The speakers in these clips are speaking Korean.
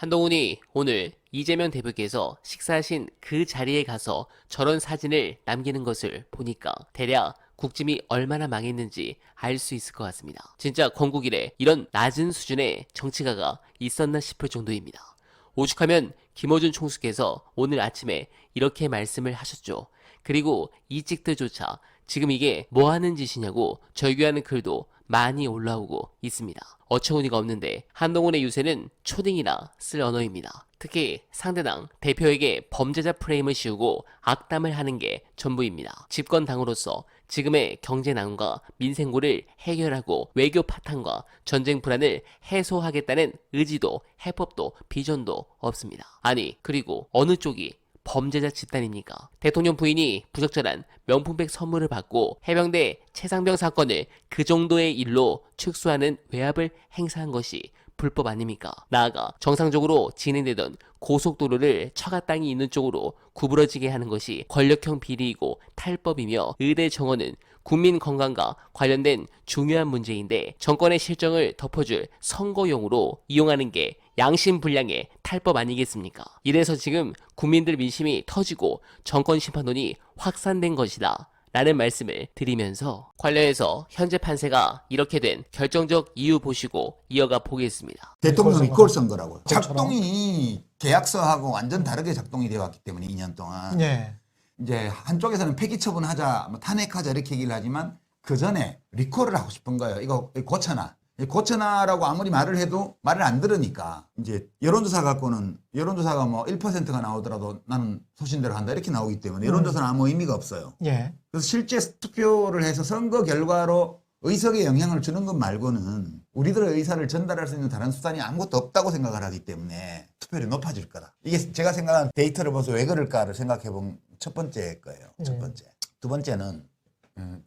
한동훈이 오늘 이재명 대표께서 식사하신 그 자리에 가서 저런 사진을 남기는 것을 보니까 대략 국짐이 얼마나 망했는지 알 수 있을 것 같습니다. 진짜 건국 이래 이런 낮은 수준의 정치가가 있었나 싶을 정도입니다. 오죽하면 김어준 총수께서 오늘 아침에 이렇게 말씀을 하셨죠. 그리고 이 찍들조차 지금 이게 뭐 하는 짓이냐고 절규하는 글도 많이 올라오고 있습니다. 어처구니가 없는데 한동훈의 유세는 초딩이나 쓸 언어입니다. 특히 상대당 대표에게 범죄자 프레임을 씌우고 악담을 하는 게 전부입니다. 집권당으로서 지금의 경제난과 민생고를 해결하고 외교 파탄과 전쟁 불안을 해소하겠다는 의지도 해법도 비전도 없습니다. 아니 그리고 어느 쪽이 범죄자 집단입니까? 대통령 부인이 부적절한 명품백 선물을 받고 해병대 최상병 사건을 그 정도의 일로 축소하는 외압을 행사한 것이 불법 아닙니까? 나아가 정상적으로 진행되던 고속도로를 처가 땅이 있는 쪽으로 구부러지게 하는 것이 권력형 비리이고 탈법이며 의대 정원은 국민 건강과 관련된 중요한 문제인데 정권의 실정을 덮어줄 선거용으로 이용하는 게 양심 불량의 탈법 아니겠습니까? 이래서 지금 국민들 민심이 터지고 정권 심판론이 확산된 것이다. 라는 말씀을 드리면서 관련해서 현재 판세가 이렇게 된 결정적 이유 보시고 이어가 보겠습니다. 대통령 리콜 리콜 선거라고요. 그것처럼. 작동이 계약서하고 완전 다르게 작동이 되어 왔기 때문에 2년 동안 예. 이제 한쪽에서는 폐기 처분하자, 뭐 탄핵하자 이렇게 얘기를 하지만 그 전에 리콜을 하고 싶은 거예요. 이거 고쳐놔. 이 고쳐놔라고 아무리 말을 해도 말을 안 들으니까 이제 여론조사 갖고는 여론조사가 뭐 1%가 나오더라도 나는 소신대로 한다 이렇게 나오기 때문에 여론조사는 아무 의미가 없어요. 예. 그래서 실제 투표를 해서 선거 결과로 의석에 영향을 주는 것 말고는 우리들의 의사를 전달할 수 있는 다른 수단이 아무것도 없다고 생각을 하기 때문에 투표율이 높아질 거다. 이게 제가 생각한 데이터를 보면서 왜 그럴까를 생각해 본 첫 번째 거예요. 첫 음. 번째. 두 번째는 음,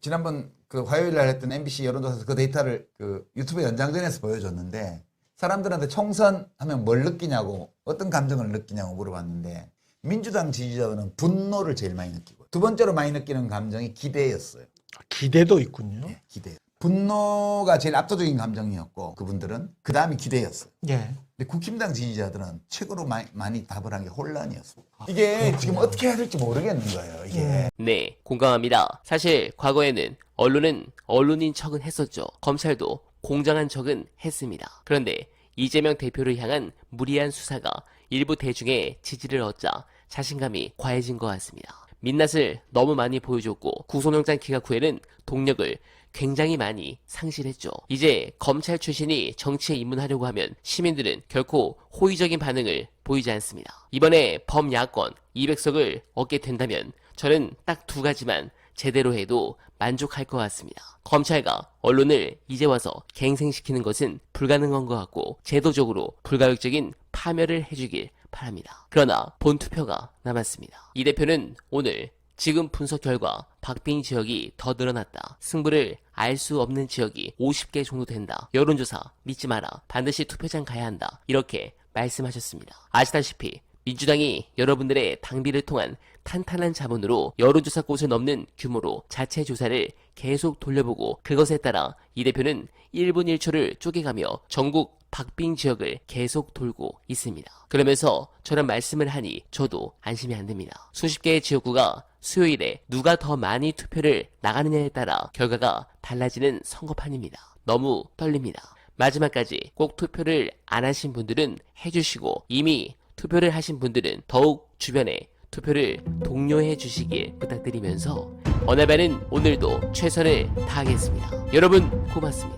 지난번 그 화요일 날 했던 MBC 여론조사에서 그 데이터를 그 유튜브 연장전에서 보여줬는데 사람들한테 총선 하면 뭘 느끼냐고 어떤 감정을 느끼냐고 물어봤는데 민주당 지지자들은 분노를 제일 많이 느끼고 두 번째로 많이 느끼는 감정이 기대였어요. 기대도 있군요. 예, 기대. 분노가 제일 압도적인 감정이었고 그분들은 그 다음이 기대였어요. 예. 근데 국힘당 지지자들은 최고로 많이, 많이 답을 한 게 혼란이었어요. 이게 지금 어떻게 해야 될지 모르겠는 거예요. 이게. 예. 네, 공감합니다. 사실 과거에는 언론은 언론인 척은 했었죠. 검찰도 공정한 척은 했습니다. 그런데 이재명 대표를 향한 무리한 수사가 일부 대중의 지지를 얻자 자신감이 과해진 것 같습니다. 민낯을 너무 많이 보여줬고 구속영장 기각 후에는 동력을 굉장히 많이 상실했죠. 이제 검찰 출신이 정치에 입문하려고 하면 시민들은 결코 호의적인 반응을 보이지 않습니다. 이번에 범야권 200석을 얻게 된다면 저는 딱 두 가지만 제대로 해도 만족할 것 같습니다. 검찰과 언론을 이제 와서 갱생시키는 것은 불가능한 것 같고 제도적으로 불가역적인 파멸을 해주길 바랍니다. 그러나 본 투표가 남았습니다. 이 대표는 오늘 지금 분석 결과 박빙 지역이 더 늘어났다. 승부를 알 수 없는 지역이 50개 정도 된다. 여론조사 믿지 마라. 반드시 투표장 가야 한다. 이렇게 말씀하셨습니다. 아시다시피 민주당이 여러분들의 당비를 통한 탄탄한 자본으로 여론조사 곳을 넘는 규모로 자체 조사를 계속 돌려보고 그것에 따라 이 대표는 1분 1초를 쪼개가며 전국 박빙 지역을 계속 돌고 있습니다. 그러면서 저런 말씀을 하니 저도 안심이 안 됩니다. 수십 개의 지역구가 수요일에 누가 더 많이 투표를 나가느냐에 따라 결과가 달라지는 선거판입니다. 너무 떨립니다. 마지막까지 꼭 투표를 안 하신 분들은 해주시고 이미 투표를 하신 분들은 더욱 주변에 투표를 독려해 주시길 부탁드리면서 어나바는 오늘도 최선을 다하겠습니다. 여러분 고맙습니다.